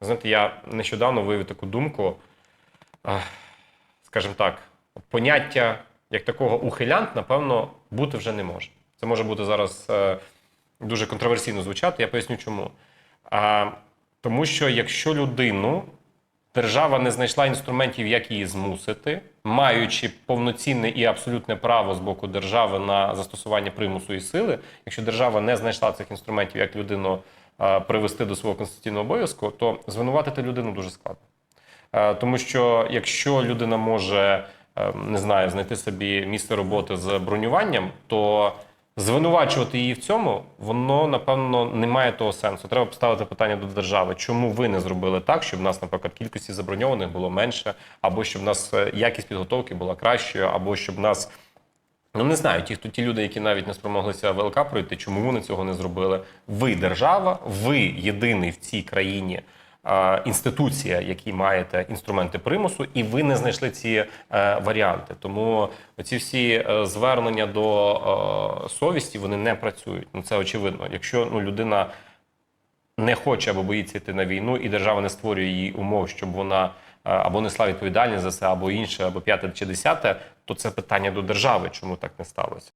Знаєте, я нещодавно виявив таку думку, скажімо так, поняття як такого ухилянт, напевно, бути вже не може. Це може бути зараз е, дуже контроверсійно звучати. Я поясню чому. Тому що якщо людину держава не знайшла інструментів, як її змусити, маючи повноцінне і абсолютне право з боку держави на застосування примусу і сили, якщо держава не знайшла цих інструментів, як людину привести до свого конституційного обов'язку, то звинуватити людину дуже складно. Тому що якщо людина може не знаю, знайти собі місце роботи з бронюванням, то звинувачувати її в цьому, воно напевно не має того сенсу. Треба поставити питання до держави, чому ви не зробили так, щоб в нас, наприклад, кількості заброньованих було менше, або щоб в нас е, якість підготовки була кращою, або щоб в нас Ну не знаю, ті, хто ті люди, які навіть не спромоглися ВЛК пройти, чому вони цього не зробили? Ви держава, ви єдиний в цій країні е, інституція, які маєте інструменти примусу, і ви не знайшли ці е, варіанти. Тому ці всі е, звернення до е, совісті вони не працюють. Ну це очевидно. Якщо ну людина не хоче або боїться йти на війну, і держава не створює їй умов, щоб вона або несла відповідальність за це, або інше, або п'яте чи десяте, то це питання до держави, чому так не сталося.